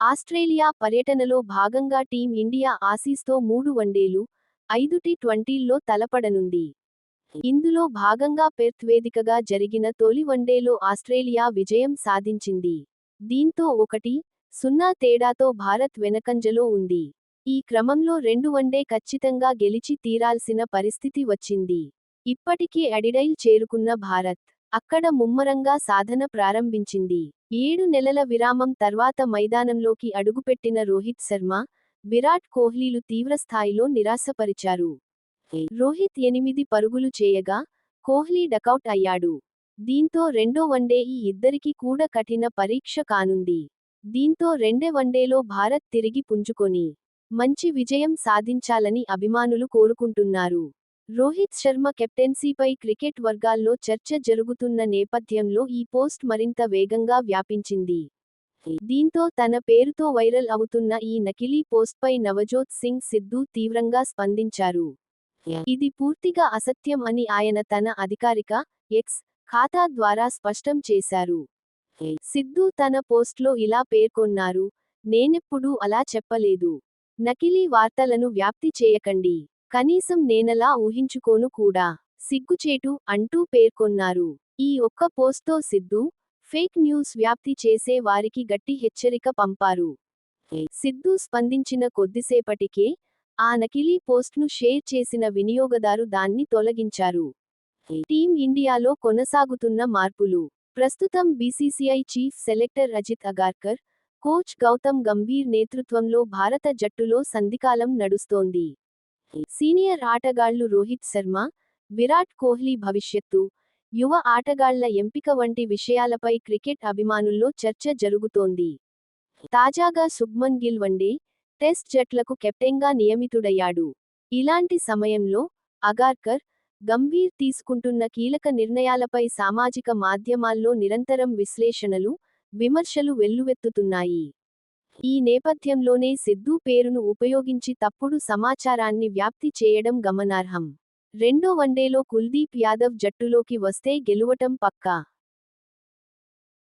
Australia పర్యటనలో భాగంగా team India ఆసీస్తో మూడు వన్డేలు ఐదు టీ ట్వంటీల్లో తలపడనుంది. ఇందులో భాగంగా పెర్త్ వేదికగా జరిగిన తొలి వన్డేలో ఆస్ట్రేలియా విజయం సాధించింది. దీంతో ఒకటి సున్నా తేడాతో భారత్ వెనకంజలో ఉంది. ఈ క్రమంలో రెండు వన్డే ఖచ్చితంగా గెలిచి తీరాల్సిన పరిస్థితి వచ్చింది. ఇప్పటికీ అడిడైల్ చేరుకున్న భారత్ అక్కడ ముమ్మరంగా సాధన ప్రారంభించింది. ఏడు నెలల విరామం తర్వాత మైదానంలోకి అడుగుపెట్టిన రోహిత్ శర్మ విరాట్ కోహ్లీలు తీవ్రస్థాయిలో నిరాశపరిచారు. రోహిత్ ఎనిమిది పరుగులు చేయగా కోహ్లీ డకౌట్ అయ్యాడు. దీంతో రెండో వన్డే ఈ ఇద్దరికి కూడా కఠిన పరీక్ష కానుంది. దీంతో రెండే వన్డేలో భారత్ తిరిగి పుంజుకొని మంచి విజయం సాధించాలని అభిమానులు కోరుకుంటున్నారు. రోహిత్ శర్మ కెప్టెన్సీపై క్రికెట్ వర్గాల్లో చర్చ జరుగుతున్న నేపథ్యంలో ఈ పోస్ట్ మరింత వేగంగా వ్యాపించింది. దీంతో తన పేరుతో వైరల్ అవుతున్న ఈ నకిలీ పోస్ట్పై నవజోత్ సింగ్ సిద్ధు తీవ్రంగా స్పందించారు. ఇది పూర్తిగా అసత్యం అని ఆయన తన అధికారిక ఎక్స్ ఖాతా ద్వారా స్పష్టం చేశారు. సిద్ధు తన పోస్ట్లో ఇలా పేర్కొన్నారు నేనెప్పుడూ అలా చెప్పలేదు. నకిలీ వార్తలను వ్యాప్తి చేయకండి. కనీసం నేనలా ఊహించుకోను కూడా. సిగ్గుచేటు అంటూ పేర్కొన్నారు. ఈ ఒక్క పోస్ట్తో సిద్ధు ఫేక్ న్యూస్ వ్యాప్తి చేసే వారికి గట్టి హెచ్చరిక పంపారు. సిద్ధు స్పందించిన కొద్దిసేపటికే ఆ నకిలీ పోస్ట్ను షేర్ చేసిన వినియోగదారు దాన్ని తొలగించారు. టీం ఇండియాలో కొనసాగుతున్న మార్పులు. ప్రస్తుతం BCCI chief selector Ajit Agarkar coach Gautam Gambhir నేతృత్వంలో భారత జట్టులో సంధికాలం నడుస్తోంది. సీనియర్ ఆటగాళ్ళు రోహిత్ శర్మ విరాట్ కోహ్లీ భవిష్యత్తు యువ ఆటగాళ్ళ ఎంపిక వంటి విషయాలపై క్రికెట్ అభిమానుల్లో చర్చ జరుగుతోంది. తాజాగా Shubman Gill one day test జట్లకు కెప్టెన్గా నియమితుడయ్యాడు. ఇలాంటి సమయంలో అగార్కర్ గంభీర్ తీసుకుంటున్న కీలక నిర్ణయాలపై సామాజిక మాధ్యమాల్లో నిరంతరం విశ్లేషణలు విమర్శలు వెల్లువెత్తుతున్నాయి. ఈ నేపథ్యంలోనే సిద్ధూ పేరును ఉపయోగించి తప్పుడు సమాచారాన్ని వ్యాప్తి చేయడం గమనార్హం. రెండో వన్డేలో కుల్దీప్ యాదవ్ జట్టులోకి వస్తే గెలువటం పక్కా.